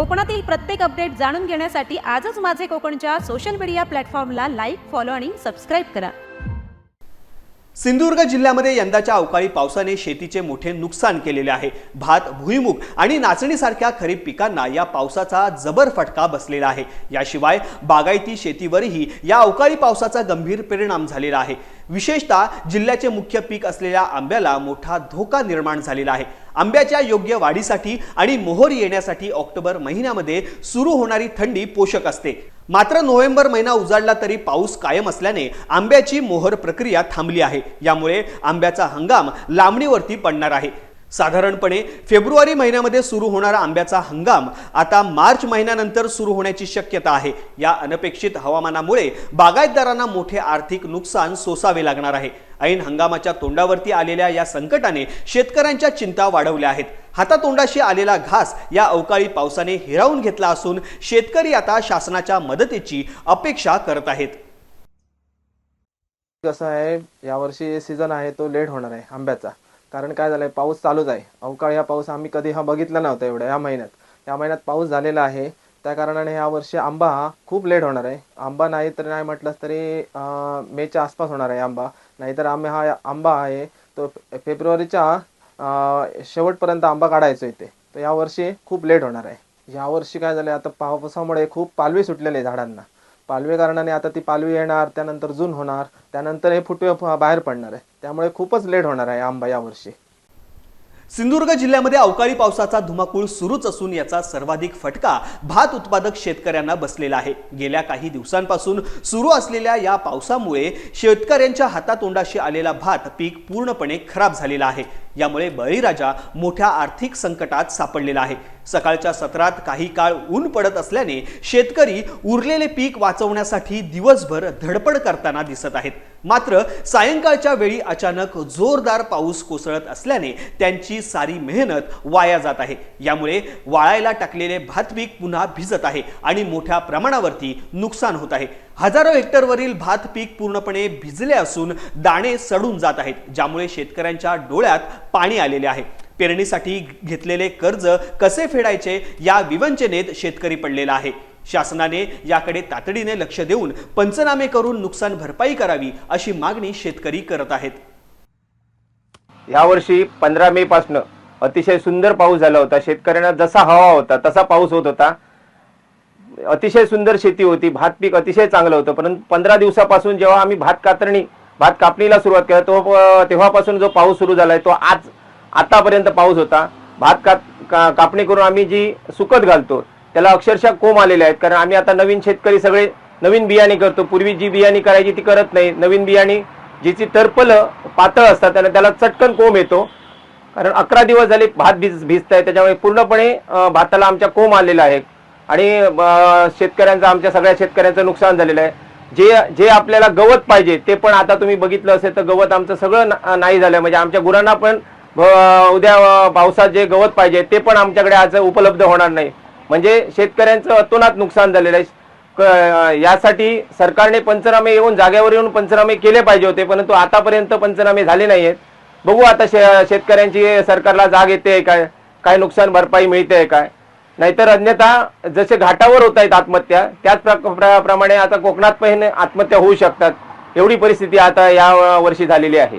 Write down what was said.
कोकणातील प्रत्येक अपडेट जाणून घेण्यासाठी आजच माझे कोकणच्या सोशल मीडिया प्लॅटफॉर्मला लाईक फॉलो आणि सबस्क्राईब करा. सिंधुदुर्ग जिल्ह्यामध्ये यंदाच्या अवकाळी पावसाने शेतीचे मोठे नुकसान केलेले आहे. भात भुईमुग आणि नाचणीसारख्या खरीप पिकांना या पावसाचा जबर फटका बसलेला आहे. याशिवाय बागायती शेतीवरही या अवकाळी पावसाचा गंभीर परिणाम झालेला आहे. विशेषतः जिल्ह्याचे मुख्य पीक असलेल्या आंब्याला मोठा धोका निर्माण झालेला आहे. आंब्याच्या योग्य वाढीसाठी आणि मोहर येण्यासाठी ऑक्टोबर महिन्यामध्ये सुरू होणारी थंडी पोषक असते. मात्र नोव्हेंबर महिना उजाडला तरी पाऊस कायम असल्याने आंब्याची मोहर प्रक्रिया थांबली आहे. यामुळे आंब्याचा हंगाम लांबणीवरती पडणार आहे. साधारणपणे फेब्रुवारी महिन्यामध्ये सुरू होणारा आंब्याचा हंगाम आता मार्च महिन्यानंतर सुरू होण्याची शक्यता आहे. या अनपेक्षित हवामानामुळे बागायतदारांना मोठे आर्थिक नुकसान सोसावे लागणार आहे. ऐन हंगामाच्या तोंडावरती आलेल्या या संकटाने शेतकऱ्यांच्या चिंता वाढवल्या आहेत. हातातोंडाशी आलेला घास या अवकाळी पावसाने हिरावून घेतला असून शेतकरी आता शासनाच्या मदतीची अपेक्षा करत आहेत. कसं आहे यावर्षी सीझन आहे तो लेट होणार आहे आंब्याचा. कारण काय झालंय पाऊस चालूच आहे. अवकाळी हा पाऊस आम्ही कधी हा बघितला नव्हता एवढ्या या महिन्यात. या महिन्यात पाऊस झालेला आहे. त्या कारणाने या वर्षी आंबा हा खूप लेट होणार आहे. आंबा नाही तर नाही म्हटलंच तरी मेच्या आसपास होणार आहे आंबा. नाहीतर आम्ही हा आंबा आहे तो फेब्रुवारीच्या शेवटपर्यंत आंबा काढायचो इथे. तर यावर्षी खूप लेट होणार आहे. यावर्षी काय झालं आता पावसामुळे खूप पालवी सुटलेले आहे झाडांना. पालवी कारणाने आता ती पालवी येणार त्यानंतर जून होणार त्यानंतर हे फुटवे बाहेर पडणार आहे. त्यामुळे खूपच लेट होणार आहे आंबा यावर्षी. सिंधुदुर्ग जिल्ह्यामध्ये अवकाळी पावसाचा धुमाकूळ सुरूच असून याचा सर्वाधिक फटका भात उत्पादक शेतकऱ्यांना बसलेला आहे. गेल्या काही दिवसांपासून सुरू असलेल्या या पावसामुळे शेतकऱ्यांच्या हातातोंडाशी आलेला भात पीक पूर्णपणे खराब झालेला आहे. यामुळे बळीराजा मोठ्या आर्थिक संकटात सापडलेला आहे. सकाळच्या सत्रात काही काळ ऊन पडत असल्याने शेतकरी उरलेले पीक वाचवण्यासाठी दिवसभर धडपड करताना दिसत आहेत. मात्र सायंकाळच्या वेळी अचानक जोरदार पाऊस कोसळत असल्याने त्यांची सारी मेहनत वाया जात आहे. यामुळे वाळायला टाकलेले भात पीक पुन्हा भिजत आहे आणि मोठ्या प्रमाणावरती नुकसान होत आहे. हजारो हेक्टरवरील भात पीक पूर्णपणे भिजले असून दाणे सडून जात आहेत ज्यामुळे शेतकऱ्यांच्या डोळ्यात पाणी आलेले आहे. पेरणीसाठी घेतलेले कर्ज कसे फेडायचे या विवंचनेत शेतकरी पडलेला आहे. शासनाने याकडे तातडीने लक्ष देऊन पंचनामे करून नुकसान भरपाई करावी अशी मागणी शेतकरी करत आहेत. यावर्षी पंधरा मे पासून अतिशय सुंदर पाऊस झाला होता. शेतकऱ्यांना जसा हवा होता तसा पाऊस होत होता. अतिशय सुंदर शेती होती. भात पीक अतिशय चांगलं होतं. परंतु पंधरा दिवसापासून जेव्हा आम्ही भात कातरणी भात कापणीला सुरुवात केला तो तेव्हापासून जो पाऊस सुरू झालाय तो आज आतापर्यंत पाऊस होता. भात काप का- कापणी करून आम्ही जी सुकत घालतो त्याला अक्षरशः कोंब आलेले आहेत. कारण आम्ही आता नवीन शेतकरी सगळे नवीन बियाणे करतो. पूर्वी जी बियाणे करायची ती करत नाही. नवीन बियाणे जिची टर्पलं पातळ असतात त्याला त्याला चटकन कोंब येतो. कारण अकरा दिवस झाले भात भिज भिजत आहे त्याच्यामुळे पूर्णपणे भाताला आमच्या कोंब आलेला आहे आणि शेतकऱ्यांचं आमच्या सगळ्या शेतकऱ्यांचं नुकसान झालेलं आहे. जे जे आपल्याला गवत पाहिजे ते पण आता तुम्ही बघितलं असेल तर गवत आमचं सगळं ना- नाही झालं. म्हणजे आमच्या गुरांना पण उद्या पावसात जे गवत पाहिजे ते पण आमच्याकडे आज उपलब्ध होणार नाही. म्हणजे शेतकऱ्यांचं अतोनात नुकसान झालेलं आहे. यासाठी सरकारने पंचनामे येऊन जागेवर येऊन पंचनामे केले पाहिजे होते परंतु आतापर्यंत पंचनामे झाले नाहीयेत. बघू आता शे- शेतकऱ्यांची सरकारला जाग येते काय काय नुकसान भरपाई मिळते काय. नाहीतर अन्यथा जसे घाटावर होत आहेत आत्महत्या त्याच प्रमाणे आता कोकणात पण आत्महत्या होऊ शकतात. एवढी परिस्थिती आता या वर्षी झालेली आहे.